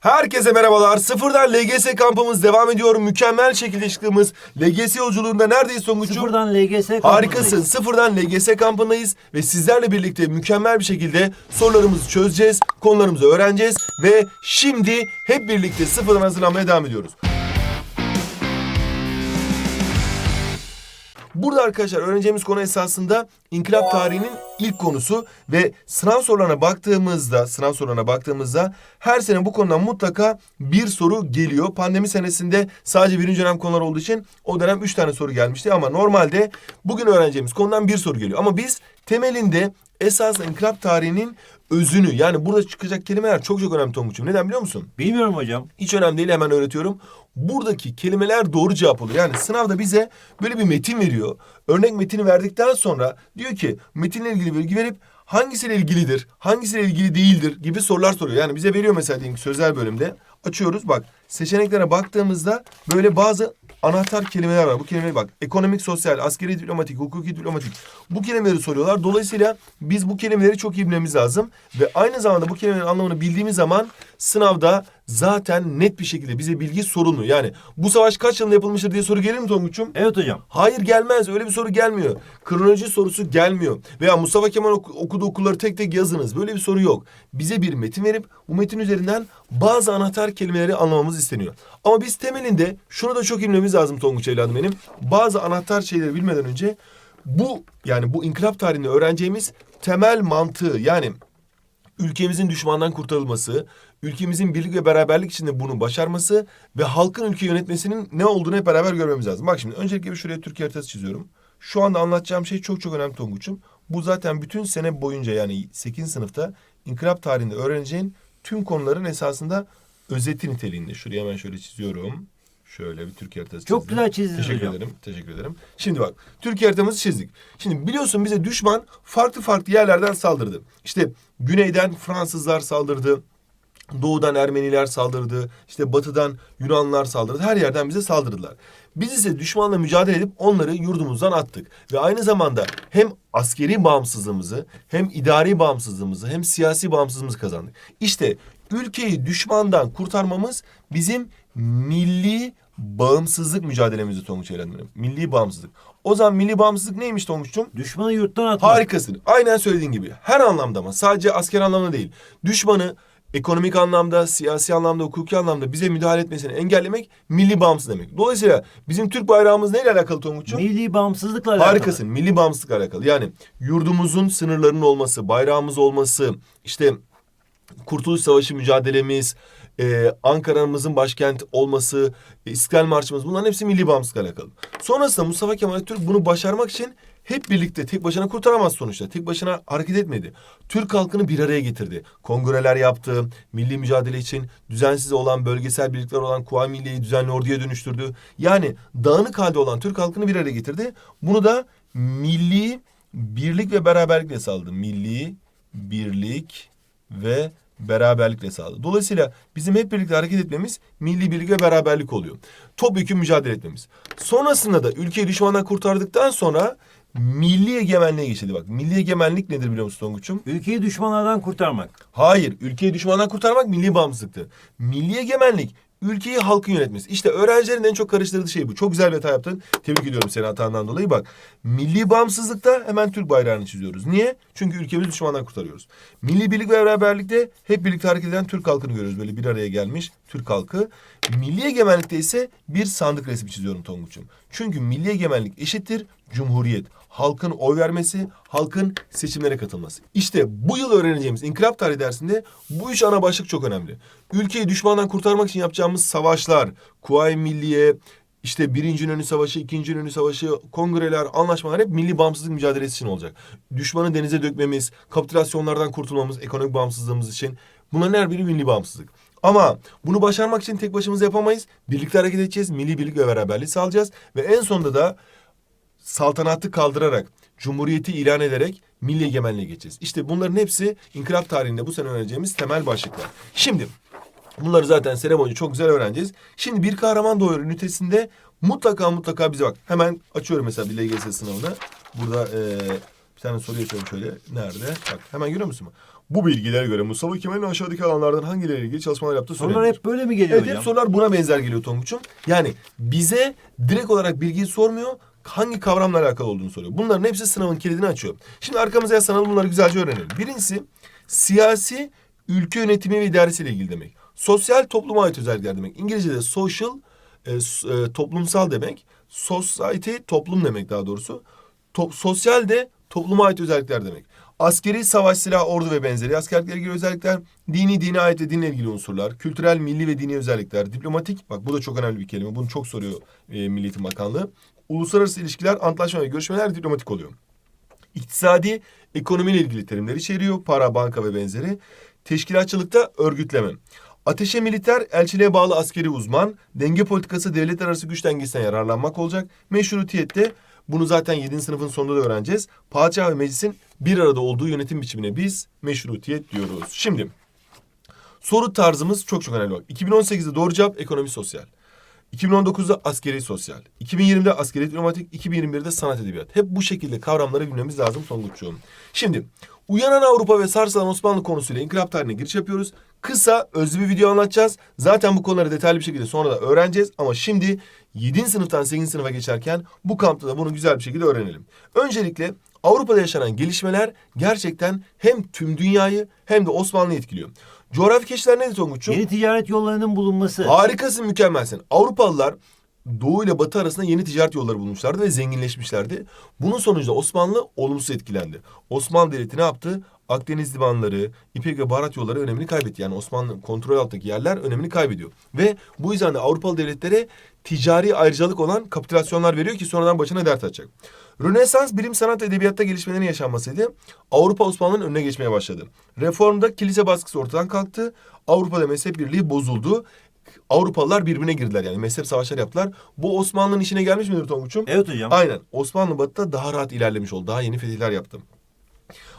Herkese merhabalar. Sıfırdan LGS kampımız devam ediyor. Mükemmel şekilde çıktığımız LGS yolculuğunda neredeyiz Tonguç'um? Sıfırdan LGS kampındayız. Harikasın. Sıfırdan LGS kampındayız ve sizlerle birlikte mükemmel bir şekilde sorularımızı çözeceğiz, konularımızı öğreneceğiz ve şimdi hep birlikte sıfırdan hazırlanmaya devam ediyoruz. Burada arkadaşlar öğreneceğimiz konu esasında inkılap tarihinin ilk konusu ve sınav sorularına baktığımızda, sınav sorularına baktığımızda her sene bu konudan mutlaka bir soru geliyor. Pandemi senesinde sadece birinci dönem konular olduğu için o dönem üç tane soru gelmişti ama normalde bugün öğreneceğimiz konudan bir soru geliyor. Ama biz temelinde esas inkılap tarihinin özünü yani burada çıkacak kelimeler çok çok önemli Tonguç'um. Neden biliyor musun? Bilmiyorum hocam. Hiç önemli değil hemen öğretiyorum. Buradaki kelimeler doğru cevap oluyor. Yani sınavda bize böyle bir metin veriyor. Örnek metini verdikten sonra diyor ki metinle ilgili bilgi verip hangisiyle ilgilidir, hangisiyle ilgili değildir gibi sorular soruyor. Yani bize veriyor mesela diyelim sözel bölümde. Açıyoruz bak seçeneklere baktığımızda böyle bazı anahtar kelimeler var. Bu kelimeleri bak ekonomik, sosyal, askeri diplomatik, hukuki diplomatik bu kelimeleri soruyorlar. Dolayısıyla biz bu kelimeleri çok iyi bilmemiz lazım. Ve aynı zamanda bu kelimelerin anlamını bildiğimiz zaman sınavda zaten net bir şekilde bize bilgi sorulmuyor. Yani bu savaş kaç yılında yapılmıştır diye soru gelir mi Tonguç'um? Evet hocam. Hayır gelmez. Öyle bir soru gelmiyor. Kronoloji sorusu gelmiyor. Veya Mustafa Kemal ok- okuduğu okulları tek tek yazınız. Böyle bir soru yok. Bize bir metin verip bu metin üzerinden bazı anahtar kelimeleri anlamamız isteniyor. Ama biz temelinde şunu da çok bilmemiz lazım Tonguç evladım benim. Bazı anahtar şeyleri bilmeden önce bu yani bu inkılap tarihinde öğreneceğimiz temel mantığı yani ülkemizin düşmandan kurtarılması, ülkemizin birlik ve beraberlik içinde bunu başarması ve halkın ülke yönetmesinin ne olduğunu hep beraber görmemiz lazım. Bak şimdi öncelikle bir şuraya Türkiye haritası çiziyorum. Şu anda anlatacağım şey çok çok önemli Tonguç'um. Bu zaten bütün sene boyunca yani 8. sınıfta inkılap tarihinde öğreneceğin tüm konuların esasında özeti niteliğinde. Şuraya hemen şöyle çiziyorum. Şöyle bir Türkiye haritası Çok çizdim. güzel çizdiniz Teşekkür hocam. ederim. Teşekkür ederim. Şimdi bak Türkiye haritamızı çizdik. Şimdi biliyorsun bize düşman farklı farklı yerlerden saldırdı. İşte güneyden Fransızlar saldırdı. Doğudan Ermeniler saldırdı. İşte batıdan Yunanlar saldırdı. Her yerden bize saldırdılar. Biz ise düşmanla mücadele edip onları yurdumuzdan attık. Ve aynı zamanda hem askeri bağımsızlığımızı hem idari bağımsızlığımızı hem siyasi bağımsızlığımızı kazandık. İşte ülkeyi düşmandan kurtarmamız bizim milli bağımsızlık mücadelemizdi Tonguç Erenler'im. Milli bağımsızlık. O zaman milli bağımsızlık neymiş Tonguç'cum? Düşmanı yurttan atmak. Harikasın. Aynen söylediğin gibi. Her anlamda ama sadece asker anlamda değil. Düşmanı ekonomik anlamda, siyasi anlamda, hukuki anlamda bize müdahale etmesini engellemek milli bağımsız demek. Dolayısıyla bizim Türk bayrağımız neyle alakalı Tonguç'um? Milli bağımsızlıkla alakalı. Harikasın. Milli bağımsızlıkla alakalı. Yani yurdumuzun sınırlarının olması, bayrağımız olması, işte Kurtuluş Savaşı mücadelemiz, e, Ankara'mızın başkent olması, İstiklal Marşımız bunların hepsi milli bağımsızlıkla alakalı. Sonrasında Mustafa Kemal Atatürk bunu başarmak için hep birlikte tek başına kurtaramaz sonuçta. Tek başına hareket etmedi. Türk halkını bir araya getirdi. Kongreler yaptı. Milli mücadele için düzensiz olan bölgesel birlikler olan Kuvayi Milliye'yi düzenli orduya dönüştürdü. Yani dağınık halde olan Türk halkını bir araya getirdi. Bunu da milli birlik ve beraberlikle sağladı. Milli birlik ve beraberlikle sağladı. Dolayısıyla bizim hep birlikte hareket etmemiz milli birlik ve beraberlik oluyor. Topyekun mücadele etmemiz. Sonrasında da ülkeyi düşmandan kurtardıktan sonra milli egemenliğe geçildi. Bak milli egemenlik nedir biliyor musun Tonguç'um? Ülkeyi düşmanlardan kurtarmak. Hayır, ülkeyi düşmandan kurtarmak milli bağımsızlıktı. Milli egemenlik ülkeyi halkın yönetmesi. İşte öğrencilerin en çok karıştırdığı şey bu. Çok güzel bir hata yaptın. Tebrik ediyorum seni hatandan dolayı. Bak milli bağımsızlıkta hemen Türk bayrağını çiziyoruz. Niye? Çünkü ülkemizi düşmandan kurtarıyoruz. Milli birlik ve beraberlikte hep birlikte hareket eden Türk halkını görüyoruz. Böyle bir araya gelmiş Türk halkı. Milli egemenlikte ise bir sandık resmi çiziyorum Tonguç'um. Çünkü milli egemenlik eşittir cumhuriyet. Halkın oy vermesi, halkın seçimlere katılması. İşte bu yıl öğreneceğimiz inkılap tarihi dersinde bu üç ana başlık çok önemli. Ülkeyi düşmandan kurtarmak için yapacağımız savaşlar, Kuvayi Milliye, işte Birinci İnönü Savaşı, İkinci İnönü Savaşı, kongreler, anlaşmalar hep milli bağımsızlık mücadelesi için olacak. Düşmanı denize dökmemiz, kapitülasyonlardan kurtulmamız, ekonomik bağımsızlığımız için bunların her biri milli bağımsızlık. Ama bunu başarmak için tek başımıza yapamayız. Birlikte hareket edeceğiz, milli birlik ve beraberliği sağlayacağız. Ve en sonunda da saltanatı kaldırarak, cumhuriyeti ilan ederek milli egemenliğe geçeceğiz. İşte bunların hepsi inkılap tarihinde bu sene öğreneceğimiz temel başlıklar. Şimdi bunları zaten sene boyunca çok güzel öğreneceğiz. Şimdi bir kahraman doğuyor ünitesinde mutlaka mutlaka bize bak. Hemen açıyorum mesela bir LGS sınavını. Burada eee, bir tane soru yazıyorum şöyle. Nerede? Bak hemen görüyor musun? Bu bilgilere göre Mustafa Kemal'in aşağıdaki alanlardan hangileriyle ilgili çalışmalar yaptığı Sorular söylenir. hep böyle mi geliyor Evet hocam? hep sorular buna benzer geliyor Tonguç'um. Yani bize direkt olarak bilgiyi sormuyor. Hangi kavramla alakalı olduğunu soruyor. Bunların hepsi sınavın kilidini açıyor. Şimdi arkamıza yaslanalım bunları güzelce öğrenelim. Birincisi siyasi ülke yönetimi ve idaresiyle ilgili demek. Sosyal topluma ait özellikler demek. İngilizce'de social e, e, toplumsal demek. Society toplum demek daha doğrusu. To- sosyal de topluma ait özellikler demek. Askeri, savaş, silah, ordu ve benzeri askerlikle ilgili özellikler, dini, dine ait ve dinle ilgili unsurlar, kültürel, milli ve dini özellikler, diplomatik, bak bu da çok önemli bir kelime, bunu çok soruyor e, Milli Eğitim Bakanlığı. Uluslararası ilişkiler, antlaşma ve görüşmeler diplomatik oluyor. İktisadi, ekonomiyle ilgili terimler içeriyor, para, banka ve benzeri. Teşkilatçılıkta örgütleme. Ateşe militer, elçiliğe bağlı askeri uzman, denge politikası devletler arası güç dengesinden yararlanmak olacak. Meşrutiyette bunu zaten 7. sınıfın sonunda da öğreneceğiz. Padişah ve meclisin bir arada olduğu yönetim biçimine biz meşrutiyet diyoruz. Şimdi soru tarzımız çok çok önemli. Bak. 2018'de doğru cevap ekonomi sosyal. 2019'da askeri sosyal. 2020'de askeri diplomatik. 2021'de sanat edebiyat. Hep bu şekilde kavramları bilmemiz lazım Tonguç'cuğum. Şimdi uyanan Avrupa ve sarsılan Osmanlı konusuyla inkılap tarihine giriş yapıyoruz. Kısa özlü bir video anlatacağız. Zaten bu konuları detaylı bir şekilde sonra da öğreneceğiz. Ama şimdi 7. sınıftan 8. sınıfa geçerken bu kampta da bunu güzel bir şekilde öğrenelim. Öncelikle Avrupa'da yaşanan gelişmeler gerçekten hem tüm dünyayı hem de Osmanlı'yı etkiliyor. Coğrafi keşifler nedir Tonguç'cuğum? Yeni ticaret yollarının bulunması. Harikasın, mükemmelsin. Avrupalılar Doğu ile Batı arasında yeni ticaret yolları bulmuşlardı ve zenginleşmişlerdi. Bunun sonucunda Osmanlı olumsuz etkilendi. Osmanlı Devleti ne yaptı? Akdeniz limanları, İpek ve baharat yolları önemini kaybetti. Yani Osmanlı kontrol altındaki yerler önemini kaybediyor. Ve bu yüzden de Avrupalı devletlere ticari ayrıcalık olan kapitülasyonlar veriyor ki sonradan başına dert açacak. Rönesans bilim sanat edebiyatta gelişmelerin yaşanmasıydı. Avrupa Osmanlı'nın önüne geçmeye başladı. Reformda kilise baskısı ortadan kalktı. Avrupa'da mezhep birliği bozuldu. Avrupalılar birbirine girdiler yani mezhep savaşları yaptılar. Bu Osmanlı'nın işine gelmiş midir Tonguç'um? Evet hocam. Aynen. Osmanlı batıda daha rahat ilerlemiş oldu. Daha yeni fetihler yaptı.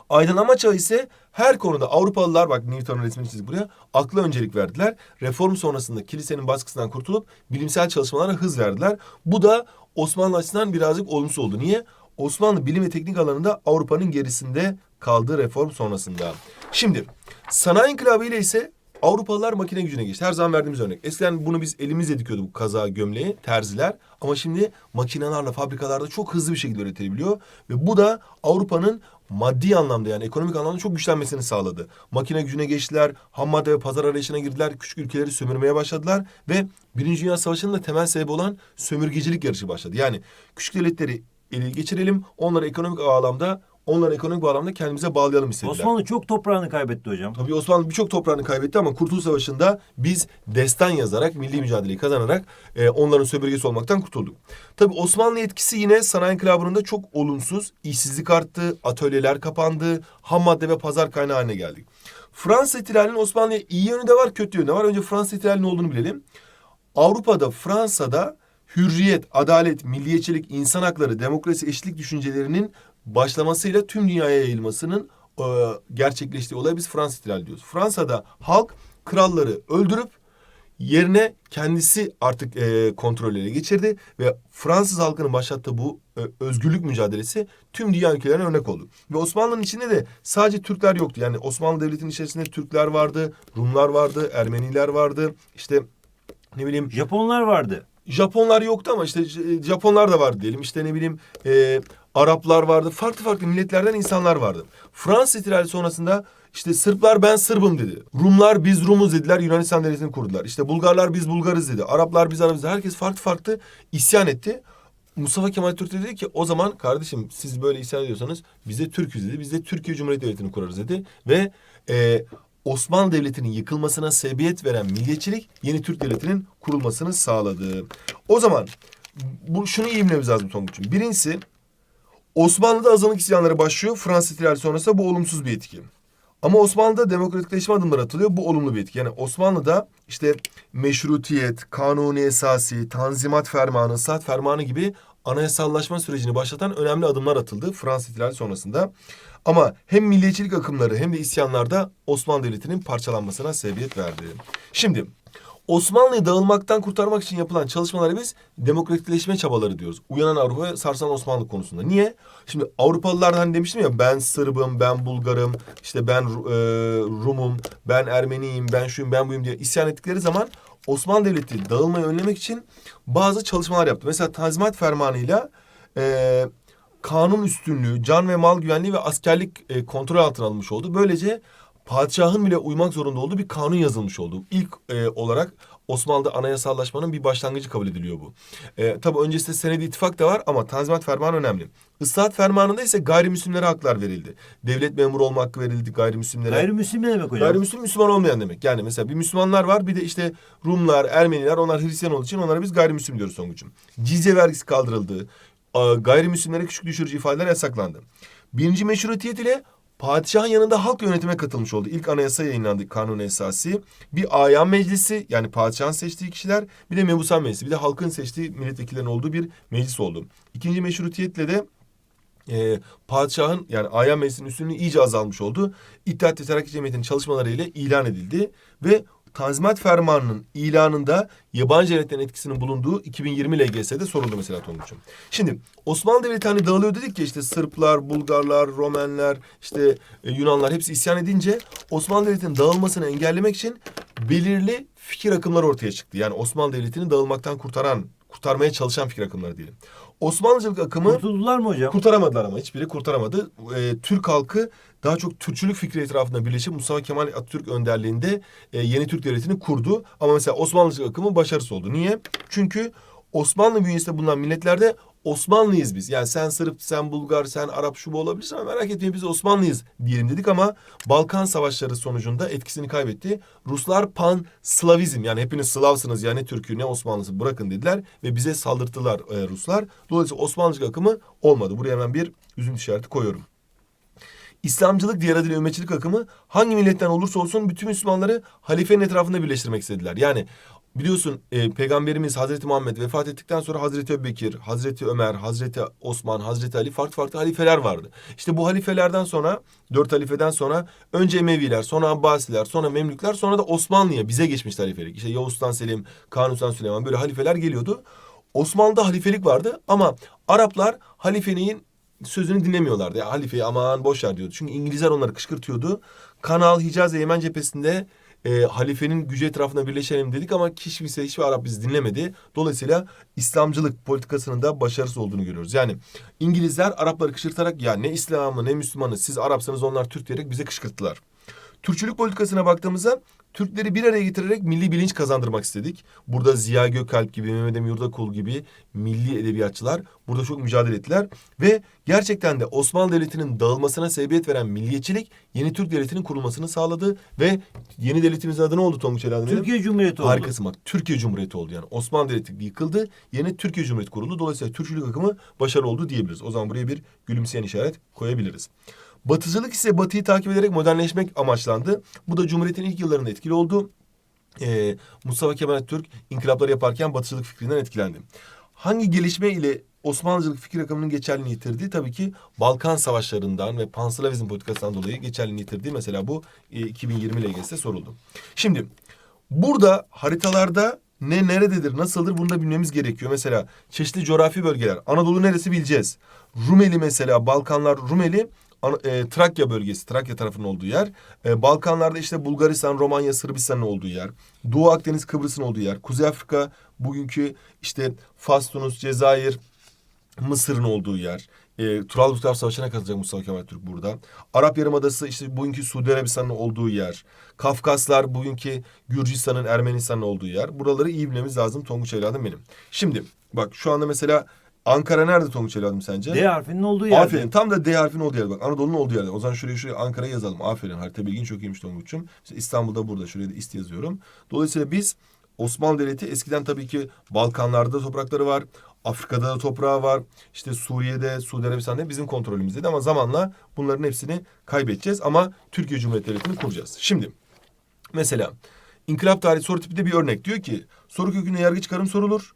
Aydınlanma çağı ise her konuda Avrupalılar bak Newton'un resmini çizdik buraya akla öncelik verdiler. Reform sonrasında kilisenin baskısından kurtulup bilimsel çalışmalara hız verdiler. Bu da Osmanlı açısından birazcık olumsuz oldu. Niye? Osmanlı bilim ve teknik alanında Avrupa'nın gerisinde kaldı reform sonrasında. Şimdi sanayi inkılabı ile ise Avrupalılar makine gücüne geçti. Her zaman verdiğimiz örnek. Eskiden bunu biz elimizle dikiyorduk bu kaza gömleği, terziler. Ama şimdi makinelerle fabrikalarda çok hızlı bir şekilde üretilebiliyor. Ve bu da Avrupa'nın maddi anlamda yani ekonomik anlamda çok güçlenmesini sağladı. Makine gücüne geçtiler, ham madde ve pazar arayışına girdiler, küçük ülkeleri sömürmeye başladılar. Ve Birinci Dünya Savaşı'nın da temel sebebi olan sömürgecilik yarışı başladı. Yani küçük devletleri ele geçirelim, onları ekonomik bağlamda, onları ekonomik bağlamda kendimize bağlayalım istediler. Osmanlı çok toprağını kaybetti hocam. Tabii Osmanlı birçok toprağını kaybetti ama Kurtuluş Savaşı'nda biz destan yazarak, milli mücadeleyi kazanarak e, onların sömürgesi olmaktan kurtulduk. Tabii Osmanlı etkisi yine sanayi inkılabında çok olumsuz. İşsizlik arttı, atölyeler kapandı, ham madde ve pazar kaynağı haline geldik. Fransız ihtilalinin Osmanlı'ya iyi yönü de var, kötü yönü de var. Önce Fransız ihtilalinin olduğunu bilelim. Avrupa'da, Fransa'da hürriyet, adalet, milliyetçilik, insan hakları, demokrasi, eşitlik düşüncelerinin başlamasıyla tüm dünyaya yayılmasının e, gerçekleştiği olaya biz Fransız ihtilali diyoruz. Fransa'da halk kralları öldürüp yerine kendisi artık e, kontrol ele geçirdi ve Fransız halkının başlattığı bu e, özgürlük mücadelesi tüm dünya ülkelerine örnek oldu. Ve Osmanlı'nın içinde de sadece Türkler yoktu. Yani Osmanlı Devleti'nin içerisinde Türkler vardı, Rumlar vardı, Ermeniler vardı. İşte ne bileyim Japonlar vardı. Japonlar yoktu ama işte J- Japonlar da vardı diyelim. İşte ne bileyim e, Araplar vardı. Farklı farklı milletlerden insanlar vardı. Fransız ihtilali sonrasında işte Sırplar ben Sırbım dedi. Rumlar biz Rumuz dediler. Yunanistan devletini kurdular. İşte Bulgarlar biz Bulgarız dedi. Araplar biz Arabız dedi. Herkes farklı farklı isyan etti. Mustafa Kemal Atatürk dedi ki o zaman kardeşim siz böyle isyan ediyorsanız biz de Türk'üz dedi. Biz de Türkiye Cumhuriyeti Devleti'ni kurarız dedi. Ve e, Osmanlı Devleti'nin yıkılmasına sebebiyet veren milliyetçilik yeni Türk Devleti'nin kurulmasını sağladı. O zaman bu şunu iyi bilmemiz lazım Tonguç'um. Birincisi Osmanlı'da azınlık isyanları başlıyor. Fransız ihtilali sonrasında bu olumsuz bir etki. Ama Osmanlı'da demokratikleşme adımları atılıyor. Bu olumlu bir etki. Yani Osmanlı'da işte meşrutiyet, kanuni esası, tanzimat fermanı, saat fermanı gibi anayasallaşma sürecini başlatan önemli adımlar atıldı Fransız ihtilali sonrasında. Ama hem milliyetçilik akımları hem de isyanlarda Osmanlı Devleti'nin parçalanmasına sebebiyet verdi. Şimdi Osmanlı'yı dağılmaktan kurtarmak için yapılan çalışmalara biz demokratikleşme çabaları diyoruz. Uyanan Avrupa'ya sarsan Osmanlı konusunda. Niye? Şimdi Avrupalılar hani demiştim ya ben Sırbım, ben Bulgarım, işte ben e, Rumum, ben Ermeniyim, ben şuyum, ben buyum diye isyan ettikleri zaman Osmanlı Devleti dağılmayı önlemek için bazı çalışmalar yaptı. Mesela Tanzimat Fermanı'yla e, kanun üstünlüğü, can ve mal güvenliği ve askerlik e, kontrol altına alınmış oldu. Böylece padişahın bile uymak zorunda olduğu bir kanun yazılmış oldu. İlk e, olarak Osmanlı'da anayasallaşmanın bir başlangıcı kabul ediliyor bu. E, tabii öncesinde senedi ittifak da var ama Tanzimat Fermanı önemli. Islahat Fermanı'nda ise gayrimüslimlere haklar verildi. Devlet memuru olma hakkı verildi gayrimüslimlere. Gayrimüslim ne demek hocam? Gayrimüslim Müslüman olmayan demek. Yani mesela bir Müslümanlar var bir de işte Rumlar, Ermeniler onlar Hristiyan olduğu için onlara biz gayrimüslim diyoruz Tonguç'um. Cizye vergisi kaldırıldı. Gayrimüslimlere küçük düşürücü ifadeler yasaklandı. Birinci meşrutiyet ile padişahın yanında halk yönetime katılmış oldu. İlk anayasa yayınlandı kanun esası. Bir ayan meclisi yani padişahın seçtiği kişiler bir de mebusan meclisi bir de halkın seçtiği milletvekillerinin olduğu bir meclis oldu. İkinci meşrutiyetle de e, padişahın yani ayan meclisinin üstünlüğü iyice azalmış oldu. İttihat ve Terakki Cemiyeti'nin çalışmaları ile ilan edildi ve Tanzimat Fermanı'nın ilanında yabancı devletlerin etkisinin bulunduğu 2020 LGS'de soruldu mesela Tonguç'um. Şimdi Osmanlı Devleti hani dağılıyor dedik ya işte Sırplar, Bulgarlar, Romenler, işte e, Yunanlar hepsi isyan edince Osmanlı Devleti'nin dağılmasını engellemek için belirli fikir akımları ortaya çıktı. Yani Osmanlı Devleti'ni dağılmaktan kurtaran, kurtarmaya çalışan fikir akımları diyelim. Osmanlıcılık akımı Kurtuldular mı hocam? Kurtaramadılar ama hiçbiri kurtaramadı. Ee, Türk halkı daha çok Türkçülük fikri etrafında birleşip Mustafa Kemal Atatürk önderliğinde e, yeni Türk devletini kurdu. Ama mesela Osmanlıcılık akımı başarısız oldu. Niye? Çünkü Osmanlı bünyesinde bulunan milletlerde Osmanlıyız biz. Yani sen Sırp, sen Bulgar, sen Arap şu bu olabilirsin ama merak etmeyin biz Osmanlıyız diyelim dedik ama Balkan Savaşları sonucunda etkisini kaybetti. Ruslar pan Slavizm yani hepiniz Slavsınız yani Türk'ü ne Osmanlısı bırakın dediler ve bize saldırttılar e, Ruslar. Dolayısıyla Osmanlıcılık akımı olmadı. Buraya hemen bir üzüntü işareti koyuyorum. İslamcılık diğer adıyla ümmetçilik akımı hangi milletten olursa olsun bütün Müslümanları halifenin etrafında birleştirmek istediler. Yani biliyorsun e, Peygamberimiz Hazreti Muhammed vefat ettikten sonra Hazreti Ebubekir, Hazreti Ömer, Hazreti Osman, Hazreti Ali farklı farklı halifeler vardı. İşte bu halifelerden sonra dört halifeden sonra önce Emeviler, sonra Abbasiler, sonra Memlükler, sonra da Osmanlı'ya bize geçmişti halifelik. İşte Yavuz Sultan Selim, Kanuni Sultan Süleyman böyle halifeler geliyordu. Osmanlı'da halifelik vardı ama Araplar halifenin sözünü dinlemiyorlardı. Ya halifeyi aman boş ver diyordu. Çünkü İngilizler onları kışkırtıyordu. Kanal, Hicaz Yemen cephesinde e, halifenin gücü etrafında birleşelim dedik ama hiç kimse hiçbir Arap bizi dinlemedi. Dolayısıyla İslamcılık politikasının da başarısız olduğunu görüyoruz. Yani İngilizler Arapları kışkırtarak ya ne İslam'ı ne Müslümanı siz Arapsanız onlar Türk diyerek bize kışkırttılar. Türkçülük politikasına baktığımızda Türkleri bir araya getirerek milli bilinç kazandırmak istedik. Burada Ziya Gökalp gibi, Mehmet Emin Yurdakul gibi milli edebiyatçılar burada çok mücadele ettiler. Ve gerçekten de Osmanlı Devleti'nin dağılmasına sebebiyet veren milliyetçilik yeni Türk Devleti'nin kurulmasını sağladı. Ve yeni devletimizin adı ne oldu Tonguç benim? Türkiye Cumhuriyeti oldu. Harikasın bak. Türkiye Cumhuriyeti oldu yani. Osmanlı Devleti yıkıldı. Yeni Türkiye Cumhuriyeti kuruldu. Dolayısıyla Türkçülük akımı başarılı oldu diyebiliriz. O zaman buraya bir gülümseyen işaret koyabiliriz. Batıcılık ise batıyı takip ederek modernleşmek amaçlandı. Bu da Cumhuriyet'in ilk yıllarında etkili oldu. Ee, Mustafa Kemal Atatürk inkılapları yaparken batıcılık fikrinden etkilendi. Hangi gelişme ile Osmanlıcılık fikir akımının geçerliliğini yitirdi? Tabii ki Balkan Savaşlarından ve Panslavizm politikasından dolayı geçerliliğini yitirdi. Mesela bu e, 2020 LGS'de soruldu. Şimdi burada haritalarda ne nerededir, nasıldır bunu da bilmemiz gerekiyor. Mesela çeşitli coğrafi bölgeler. Anadolu neresi bileceğiz. Rumeli mesela, Balkanlar Rumeli, e, Trakya bölgesi, Trakya tarafının olduğu yer. E, Balkanlarda işte Bulgaristan, Romanya, Sırbistan'ın olduğu yer. Doğu Akdeniz, Kıbrıs'ın olduğu yer. Kuzey Afrika, bugünkü işte Fas, Tunus, Cezayir, Mısır'ın olduğu yer. E, Trablusgarp Savaşı'na katılacak Mustafa Kemal Türk burada. Arap Yarımadası işte bugünkü Suudi Arabistan'ın olduğu yer. Kafkaslar bugünkü Gürcistan'ın, Ermenistan'ın olduğu yer. Buraları iyi bilmemiz lazım Tonguç evladım benim. Şimdi bak şu anda mesela Ankara nerede Tonguç evladım sence? D harfinin olduğu yerde. Aferin. Tam da D harfinin olduğu yer. Bak Anadolu'nun olduğu yerde. O zaman şuraya şuraya Ankara'yı yazalım. Aferin. Harita bilgin çok iyiymiş Tonguç'um. İşte İstanbul'da burada. Şuraya da İST yazıyorum. Dolayısıyla biz Osmanlı Devleti eskiden tabii ki Balkanlarda da toprakları var. Afrika'da da toprağı var. İşte Suriye'de, Suudi Arabistan'da bizim kontrolümüzdeydi ama zamanla bunların hepsini kaybedeceğiz ama Türkiye Cumhuriyeti Devleti'ni kuracağız. Şimdi mesela İnkılap tarihi soru tipi de bir örnek. Diyor ki soru köküne yargı çıkarım sorulur.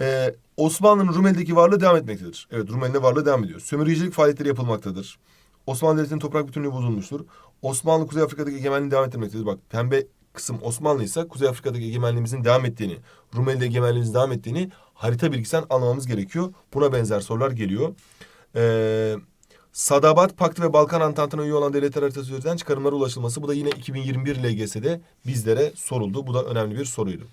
Ee, Osmanlı'nın Rumeli'deki varlığı devam etmektedir. Evet Rumeli'de varlığı devam ediyor. Sömürgecilik faaliyetleri yapılmaktadır. Osmanlı Devleti'nin toprak bütünlüğü bozulmuştur. Osmanlı Kuzey Afrika'daki egemenliği devam ettirmektedir. Bak pembe kısım Osmanlı ise Kuzey Afrika'daki egemenliğimizin devam ettiğini, Rumeli'de egemenliğimizin devam ettiğini harita bilgisinden anlamamız gerekiyor. Buna benzer sorular geliyor. Ee, Sadabat Paktı ve Balkan Antantı'na üye olan devletler haritası üzerinden çıkarımlara ulaşılması. Bu da yine 2021 LGS'de bizlere soruldu. Bu da önemli bir soruydu.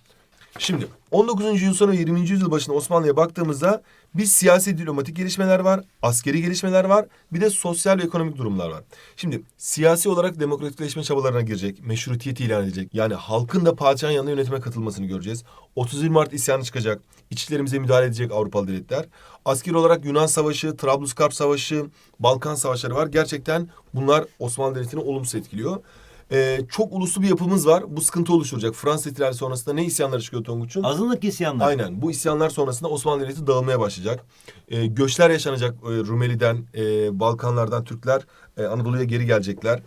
Şimdi 19. yüzyıl sonu ve 20. yüzyıl başında Osmanlı'ya baktığımızda bir siyasi diplomatik gelişmeler var, askeri gelişmeler var, bir de sosyal ve ekonomik durumlar var. Şimdi siyasi olarak demokratikleşme çabalarına girecek, meşrutiyet ilan edecek. Yani halkın da padişahın yanında yönetime katılmasını göreceğiz. 31 Mart isyanı çıkacak, içlerimize müdahale edecek Avrupalı devletler. Askeri olarak Yunan Savaşı, Trablusgarp Savaşı, Balkan Savaşları var. Gerçekten bunlar Osmanlı Devleti'ni olumsuz etkiliyor. Ee, çok uluslu bir yapımız var. Bu sıkıntı oluşturacak. Fransız ihtilali sonrasında ne isyanları çıkıyor Tonguç'un? Azınlık isyanlar. Aynen. Bu isyanlar sonrasında Osmanlı Devleti dağılmaya başlayacak. Ee, göçler yaşanacak e, Rumeli'den, e, Balkanlardan Türkler e, Anadolu'ya geri gelecekler.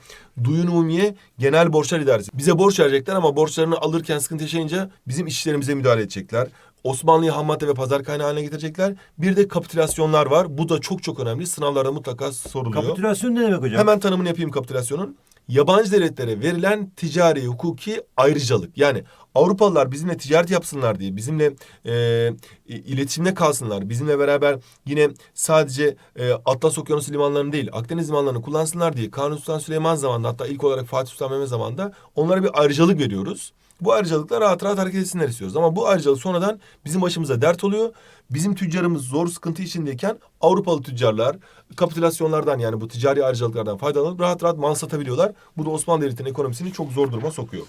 Duyun Umumiye Genel Borçlar İdaresi. Bize borç verecekler ama borçlarını alırken sıkıntı yaşayınca bizim işlerimize müdahale edecekler. Osmanlı'yı ham madde ve pazar kaynağı haline getirecekler. Bir de kapitülasyonlar var. Bu da çok çok önemli. Sınavlarda mutlaka soruluyor. Kapitülasyon ne demek hocam? Hemen tanımını yapayım kapitülasyonun. Yabancı devletlere verilen ticari hukuki ayrıcalık. Yani Avrupalılar bizimle ticaret yapsınlar diye, bizimle e, iletişimde kalsınlar, bizimle beraber yine sadece e, Atlas Okyanusu limanlarını değil, Akdeniz limanlarını kullansınlar diye Kanuni Sultan Süleyman zamanında hatta ilk olarak Fatih Sultan Mehmet zamanında onlara bir ayrıcalık veriyoruz. Bu ayrıcalıkla rahat rahat hareket etsinler istiyoruz. Ama bu ayrıcalık sonradan bizim başımıza dert oluyor. Bizim tüccarımız zor sıkıntı içindeyken Avrupalı tüccarlar kapitülasyonlardan yani bu ticari ayrıcalıklardan faydalanıp rahat rahat mal satabiliyorlar. Bu da Osmanlı Devleti'nin ekonomisini çok zor duruma sokuyor.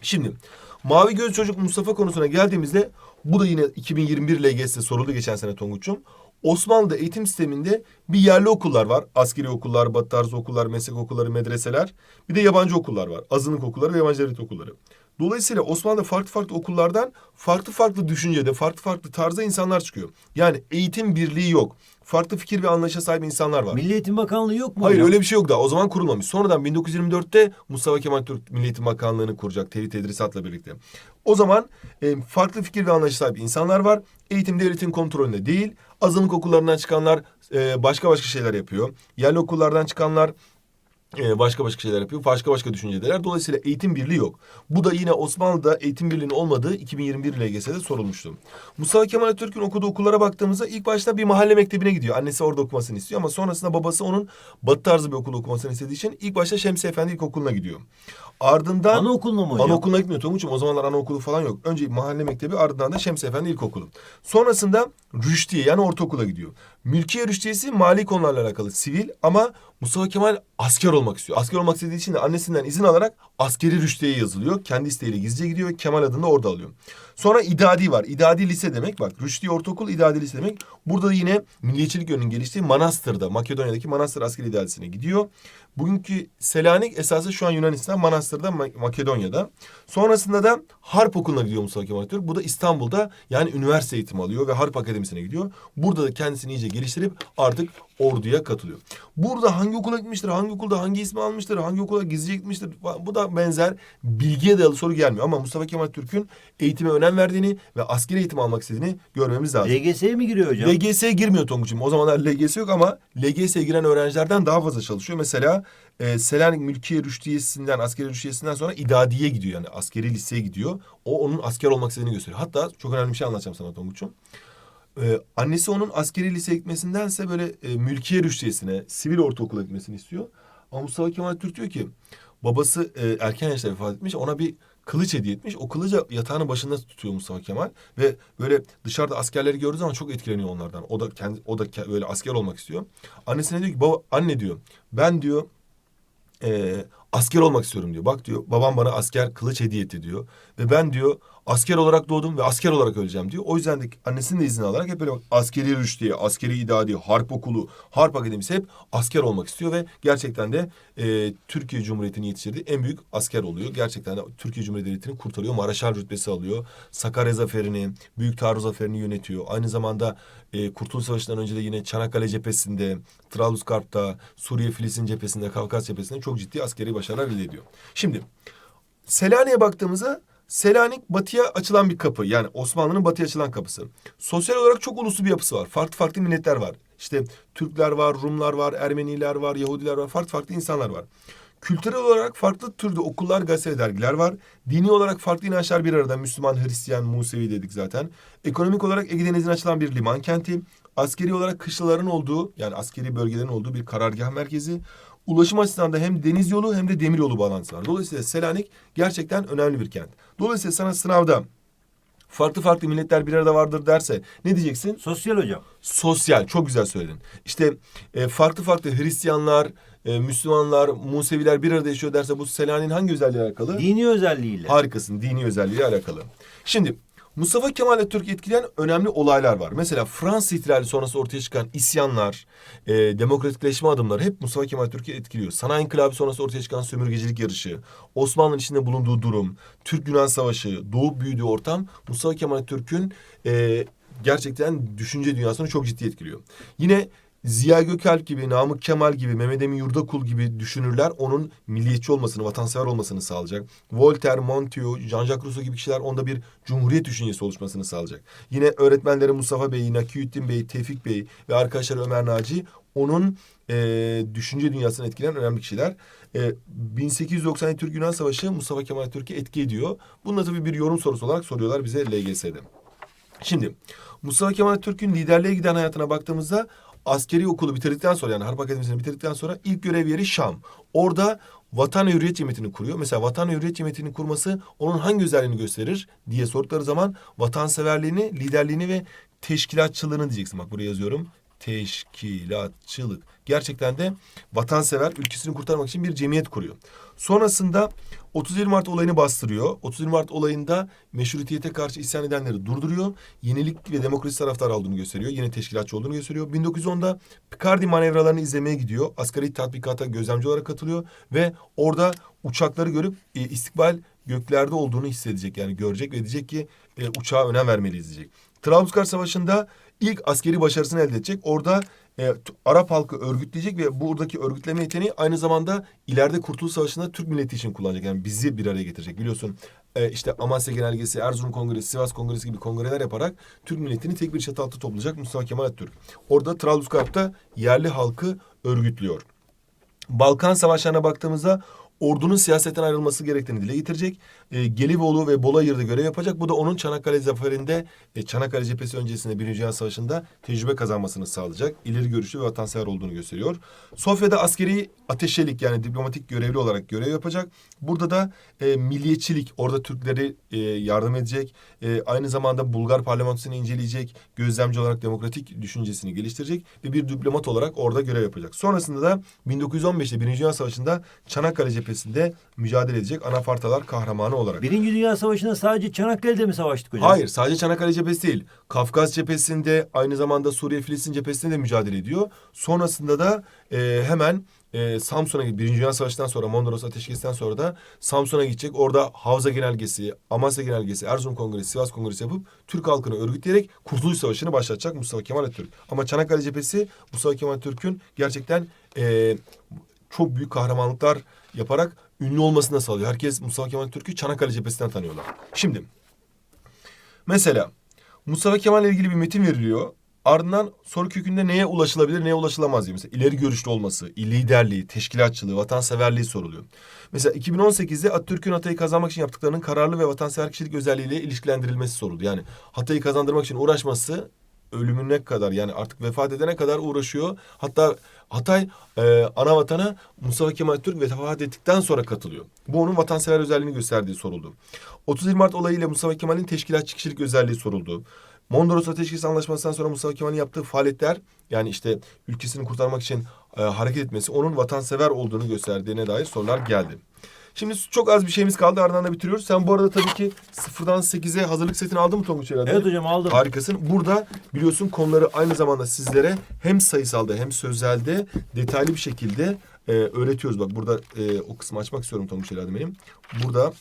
Şimdi Mavi Göz Çocuk Mustafa konusuna geldiğimizde bu da yine 2021 LGS'de soruldu geçen sene Tonguç'um. Osmanlı'da eğitim sisteminde bir yerli okullar var. Askeri okullar, batı tarzı okullar, meslek okulları, medreseler. Bir de yabancı okullar var. Azınlık okulları ve yabancı devlet okulları. Dolayısıyla Osmanlı'da farklı farklı okullardan farklı farklı düşüncede, farklı farklı tarzda insanlar çıkıyor. Yani eğitim birliği yok. Farklı fikir ve anlayışa sahip insanlar var. Milli Eğitim Bakanlığı yok mu Hayır hocam? öyle bir şey yok daha. O zaman kurulmamış. Sonradan 1924'te Mustafa Kemal Türk Milli Eğitim Bakanlığı'nı kuracak. Tevhid Tedrisat'la birlikte. O zaman e, farklı fikir ve anlayışa sahip insanlar var. Eğitim devletin kontrolünde değil. Azınlık okullarından çıkanlar e, başka başka şeyler yapıyor. Yerli okullardan çıkanlar başka başka şeyler yapıyor. Başka başka düşünceler. Dolayısıyla eğitim birliği yok. Bu da yine Osmanlı'da eğitim birliğinin olmadığı 2021 LGS'de sorulmuştu. Mustafa Kemal Atatürk'ün okuduğu okullara baktığımızda ilk başta bir mahalle mektebine gidiyor. Annesi orada okumasını istiyor ama sonrasında babası onun batı tarzı bir okul okumasını istediği için ilk başta Şemsi Efendi İlkokulu'na gidiyor. Ardından Anaokuluna mı hocam? Anaokuluna gitmiyor Tonguç'um. O zamanlar anaokulu falan yok. Önce mahalle mektebi ardından da Şemsi Efendi İlkokulu. Sonrasında Rüştiye yani ortaokula gidiyor. Mülkiye Rüştiyesi mali konularla alakalı sivil ama Mustafa Kemal asker olmak istiyor. Asker olmak istediği için de annesinden izin alarak askeri rüştiyeye yazılıyor. Kendi isteğiyle gizlice gidiyor. Kemal adını da orada alıyor. Sonra idadi var. İdadi lise demek. Bak Rüştiye Ortaokul İdadi Lise demek. Burada da yine milliyetçilik yönünün geliştiği Manastır'da, Makedonya'daki Manastır Askeri İdadisi'ne gidiyor. Bugünkü Selanik esası şu an Yunanistan, Manastır'da, Ma- Makedonya'da. Sonrasında da Harp Okulu'na gidiyor Mustafa Kemal Atatürk. Bu da İstanbul'da yani üniversite eğitimi alıyor ve Harp Akademisi'ne gidiyor. Burada da kendisini iyice geliştirip artık orduya katılıyor. Burada hangi okula gitmiştir, hangi okulda hangi ismi almıştır, hangi okula gizlice gitmiştir bu da benzer bilgiye dayalı soru gelmiyor. Ama Mustafa Kemal Türk'ün eğitime önem verdiğini ve askeri eğitim almak istediğini görmemiz lazım. LGS'ye mi giriyor hocam? LGS'ye girmiyor Tonguç'um. O zamanlar LGS yok ama LGS'ye giren öğrencilerden daha fazla çalışıyor. Mesela e, Selanik Mülkiye Rüştiyesi'nden, askeri rüştiyesinden sonra idadiye gidiyor. Yani askeri liseye gidiyor. O onun asker olmak istediğini gösteriyor. Hatta çok önemli bir şey anlatacağım sana Tonguç'um. Ee, annesi onun askeri liseye gitmesindense böyle e, mülkiye rüştiyesine, sivil ortaokula gitmesini istiyor. Ama Mustafa Kemal Türk diyor ki babası e, erken yaşta vefat etmiş ona bir kılıç hediye etmiş. O kılıcı yatağının başında tutuyor Mustafa Kemal ve böyle dışarıda askerleri gördüğü zaman çok etkileniyor onlardan. O da kendi o da ke- böyle asker olmak istiyor. Annesine diyor ki baba anne diyor ben diyor e, asker olmak istiyorum diyor. Bak diyor babam bana asker kılıç hediye etti diyor. Ve ben diyor asker olarak doğdum ve asker olarak öleceğim diyor. O yüzden de annesinin de izni alarak hep böyle bak, askeri rüştiye, askeri idadi, harp okulu, harp akademisi hep asker olmak istiyor. Ve gerçekten de e, Türkiye Cumhuriyeti'nin yetiştirdiği en büyük asker oluyor. Gerçekten de Türkiye Cumhuriyeti Devleti'ni kurtarıyor. Maraşal rütbesi alıyor. Sakarya Zaferi'ni, Büyük Taarruz Zaferi'ni yönetiyor. Aynı zamanda e, Kurtuluş Savaşı'ndan önce de yine Çanakkale cephesinde, Trablusgarp'ta, Suriye Filistin cephesinde, Kafkas cephesinde çok ciddi askeri başarılar elde ediyor. Şimdi Selanik'e baktığımızda Selanik batıya açılan bir kapı. Yani Osmanlı'nın batıya açılan kapısı. Sosyal olarak çok uluslu bir yapısı var. Farklı farklı milletler var. İşte Türkler var, Rumlar var, Ermeniler var, Yahudiler var. Farklı farklı insanlar var. Kültürel olarak farklı türde okullar, gazete dergiler var. Dini olarak farklı inançlar bir arada. Müslüman, Hristiyan, Musevi dedik zaten. Ekonomik olarak Ege Denizi'ne açılan bir liman kenti. Askeri olarak kışlaların olduğu yani askeri bölgelerin olduğu bir karargah merkezi. Ulaşım açısından da hem deniz yolu hem de demir yolu bağlantısı var. Dolayısıyla Selanik gerçekten önemli bir kent. Dolayısıyla sana sınavda farklı farklı milletler bir arada vardır derse ne diyeceksin? Sosyal hocam. Sosyal. Çok güzel söyledin. İşte e, farklı farklı Hristiyanlar, e, Müslümanlar, Museviler bir arada yaşıyor derse bu Selanik'in hangi özelliği alakalı? Dini özelliğiyle. Harikasın. Dini özelliği alakalı. Şimdi Mustafa Kemal Atatürk'ü etkileyen önemli olaylar var. Mesela Fransız ihtilali sonrası ortaya çıkan isyanlar, e, demokratikleşme adımları hep Mustafa Kemal Atatürk'ü etkiliyor. Sanayi İnkılabı sonrası ortaya çıkan sömürgecilik yarışı, Osmanlı'nın içinde bulunduğu durum, Türk-Yunan Savaşı, doğup büyüdüğü ortam Mustafa Kemal Atatürk'ün e, gerçekten düşünce dünyasını çok ciddi etkiliyor. Yine Ziya Gökalp gibi, Namık Kemal gibi, Mehmet Emin Yurdakul gibi düşünürler onun milliyetçi olmasını, vatansever olmasını sağlayacak. Voltaire, Montaigne, Jean-Jacques Rousseau gibi kişiler onda bir cumhuriyet düşüncesi oluşmasını sağlayacak. Yine öğretmenleri Mustafa Bey, Nakiyüddin Bey, Tevfik Bey ve arkadaşları Ömer Naci onun e, düşünce dünyasını etkileyen önemli kişiler. E, 1890 Türk-Yunan Savaşı Mustafa Kemal Atatürk'e etki ediyor. Bunu da tabii bir yorum sorusu olarak soruyorlar bize LGS'de. Şimdi Mustafa Kemal Atatürk'ün liderliğe giden hayatına baktığımızda askeri okulu bitirdikten sonra yani Harp Akademisi'ni bitirdikten sonra ilk görev yeri Şam. Orada Vatan ve Hürriyet Cemiyeti'ni kuruyor. Mesela Vatan ve Hürriyet Cemiyeti'nin kurması onun hangi özelliğini gösterir diye sordukları zaman vatanseverliğini, liderliğini ve teşkilatçılığını diyeceksin. Bak buraya yazıyorum. Teşkilatçılık. Gerçekten de vatansever ülkesini kurtarmak için bir cemiyet kuruyor. Sonrasında 31 Mart olayını bastırıyor. 31 Mart olayında meşrutiyete karşı isyan edenleri durduruyor. Yenilik ve demokrasi taraftarı olduğunu gösteriyor. Yine teşkilatçı olduğunu gösteriyor. 1910'da Picardy manevralarını izlemeye gidiyor. Asgari tatbikata gözlemci olarak katılıyor. Ve orada uçakları görüp e, istikbal göklerde olduğunu hissedecek. Yani görecek ve diyecek ki e, uçağa önem vermeliyiz diyecek. Trablusgar Savaşı'nda ilk askeri başarısını elde edecek. Orada e, Arap halkı örgütleyecek ve buradaki örgütleme yeteneği aynı zamanda ileride Kurtuluş Savaşı'nda Türk milleti için kullanacak. Yani bizi bir araya getirecek. Biliyorsun e, işte Amasya Genelgesi, Erzurum Kongresi, Sivas Kongresi gibi kongreler yaparak Türk milletini tek bir çatı altında toplayacak Mustafa Kemal Atatürk. Orada Trablusgarp'ta yerli halkı örgütlüyor. Balkan Savaşlarına baktığımızda ordunun siyasetten ayrılması gerektiğini dile getirecek. E, Gelibolu ve Bolayır'da görev yapacak. Bu da onun Çanakkale zaferinde, e, Çanakkale cephesi öncesinde Birinci Dünya Savaşı'nda tecrübe kazanmasını sağlayacak. İleri görüşlü ve vatansever olduğunu gösteriyor. Sofya'da askeri ateşelik yani diplomatik görevli olarak görev yapacak. Burada da e, milliyetçilik, orada Türkleri e, yardım edecek. E, aynı zamanda Bulgar parlamentosunu inceleyecek. Gözlemci olarak demokratik düşüncesini geliştirecek ve bir diplomat olarak orada görev yapacak. Sonrasında da 1915'te Birinci Dünya Savaşı'nda Çanakkale cephesinde mücadele edecek anafartalar kahramanı olarak. Birinci Dünya Savaşı'nda sadece Çanakkale'de mi savaştık hocam? Hayır sadece Çanakkale cephesi değil. Kafkas cephesinde aynı zamanda Suriye Filistin cephesinde de mücadele ediyor. Sonrasında da e, hemen e, Samsun'a gidip Birinci Dünya Savaşı'ndan sonra Mondros Ateşkesi'nden sonra da Samsun'a gidecek. Orada Havza Genelgesi, Amasya Genelgesi, Erzurum Kongresi, Sivas Kongresi yapıp Türk halkını örgütleyerek Kurtuluş Savaşı'nı başlatacak Mustafa Kemal Atatürk. Ama Çanakkale cephesi Mustafa Kemal Atatürk'ün gerçekten e, çok büyük kahramanlıklar yaparak ünlü olmasını da sağlıyor. Herkes Mustafa Kemal Atatürk'ü Çanakkale cephesinden tanıyorlar. Şimdi mesela Mustafa Kemal ile ilgili bir metin veriliyor. Ardından soru kökünde neye ulaşılabilir, neye ulaşılamaz diye. Mesela ileri görüşlü olması, liderliği, teşkilatçılığı, vatanseverliği soruluyor. Mesela 2018'de Atatürk'ün Hatay'ı kazanmak için yaptıklarının kararlı ve vatansever kişilik özelliğiyle ilişkilendirilmesi soruldu. Yani Hatay'ı kazandırmak için uğraşması ölümüne kadar yani artık vefat edene kadar uğraşıyor. Hatta Hatay e, ana vatana Mustafa Kemal Atatürk vefat ettikten sonra katılıyor. Bu onun vatansever özelliğini gösterdiği soruldu. 31 Mart olayıyla Mustafa Kemal'in teşkilatçı kişilik özelliği soruldu. Mondros Ateşkesi Anlaşması'ndan sonra Mustafa Kemal'in yaptığı faaliyetler yani işte ülkesini kurtarmak için e, hareket etmesi onun vatansever olduğunu gösterdiğine dair sorular geldi. Şimdi çok az bir şeyimiz kaldı ardından da bitiriyoruz. Sen bu arada tabii ki sıfırdan 8'e hazırlık setini aldın mı Tonguç herhalde? Evet hocam aldım. Harikasın. Burada biliyorsun konuları aynı zamanda sizlere hem sayısalda hem sözelde detaylı bir şekilde e, öğretiyoruz. Bak burada e, o kısmı açmak istiyorum Tonguç herhalde benim. Burada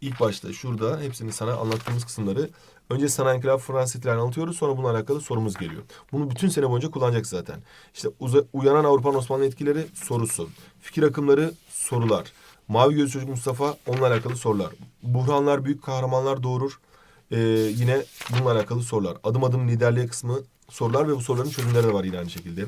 ilk başta şurada hepsini sana anlattığımız kısımları önce sanayi inkılabı Fransız ihtilalini anlatıyoruz. Sonra bununla alakalı sorumuz geliyor. Bunu bütün sene boyunca kullanacak zaten. İşte uza- uyanan Avrupa'nın Osmanlı etkileri sorusu. Fikir akımları sorular. Mavi Göz Çocuk Mustafa onunla alakalı sorular. Buhranlar büyük kahramanlar doğurur. Ee, yine bununla alakalı sorular. Adım adım liderliğe kısmı sorular ve bu soruların çözümleri de var yine aynı şekilde.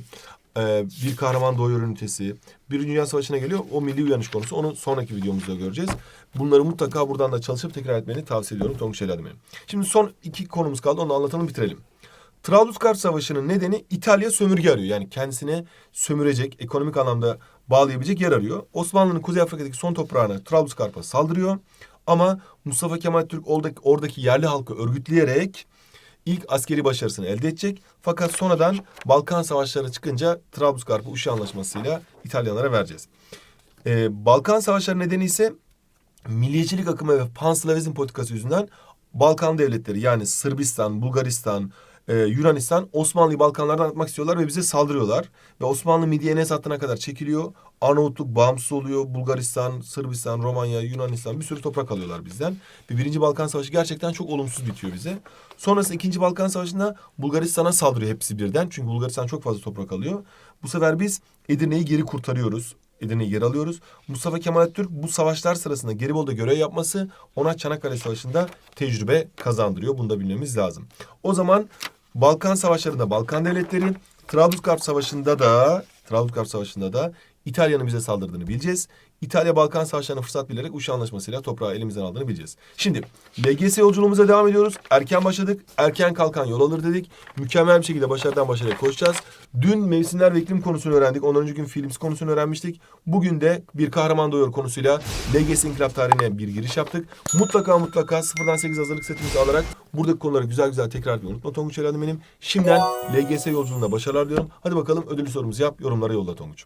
e, bir kahraman doğuyor ünitesi, bir Dünya Savaşı'na geliyor. O milli uyanış konusu. Onu sonraki videomuzda göreceğiz. Bunları mutlaka buradan da çalışıp tekrar etmeni tavsiye ediyorum Tonguç benim. Şimdi son iki konumuz kaldı. Onu anlatalım bitirelim. Trablusgarp Savaşı'nın nedeni İtalya sömürge arıyor. Yani kendisine sömürecek, ekonomik anlamda bağlayabilecek yer arıyor. Osmanlı'nın Kuzey Afrika'daki son toprağına Trablusgarp'a saldırıyor. Ama Mustafa Kemal Türk oradaki, oradaki yerli halkı örgütleyerek ilk askeri başarısını elde edecek. Fakat sonradan Balkan Savaşları çıkınca Trablusgarp'ı Uşi Anlaşması'yla İtalyanlara vereceğiz. Ee, Balkan Savaşları nedeni ise milliyetçilik akımı ve panslavizm politikası yüzünden Balkan devletleri yani Sırbistan, Bulgaristan, e, Yunanistan Osmanlı'yı Balkanlardan atmak istiyorlar ve bize saldırıyorlar. Ve Osmanlı Midyenes hattına kadar çekiliyor. Arnavutluk bağımsız oluyor. Bulgaristan, Sırbistan, Romanya, Yunanistan bir sürü toprak alıyorlar bizden. Ve Birinci Balkan Savaşı gerçekten çok olumsuz bitiyor bize. Sonrasında İkinci Balkan Savaşı'nda Bulgaristan'a saldırıyor hepsi birden. Çünkü Bulgaristan çok fazla toprak alıyor. Bu sefer biz Edirne'yi geri kurtarıyoruz. Edirne'yi geri alıyoruz. Mustafa Kemal Atatürk bu savaşlar sırasında Geribol'da görev yapması ona Çanakkale Savaşı'nda tecrübe kazandırıyor. Bunu da bilmemiz lazım. O zaman Balkan Savaşları'nda Balkan devletleri, Trablusgarp Savaşı'nda da Trablusgarp Savaşı'nda da İtalya'nın bize saldırdığını bileceğiz. İtalya Balkan Savaşları'na fırsat bilerek Uşa Anlaşması'yla toprağı elimizden aldığını bileceğiz. Şimdi LGS yolculuğumuza devam ediyoruz. Erken başladık. Erken kalkan yol alır dedik. Mükemmel bir şekilde başarıdan başarıya koşacağız. Dün mevsimler ve iklim konusunu öğrendik. Ondan önceki gün films konusunu öğrenmiştik. Bugün de bir kahraman doğuyor konusuyla LGS İnkılap tarihine bir giriş yaptık. Mutlaka mutlaka sıfırdan 8 hazırlık setimizi alarak buradaki konuları güzel güzel tekrar etmeyi unutma Tonguç Eladım benim. Şimdiden LGS yolculuğunda başarılar diyorum. Hadi bakalım ödüllü sorumuzu yap. Yorumlara yolla Tonguç.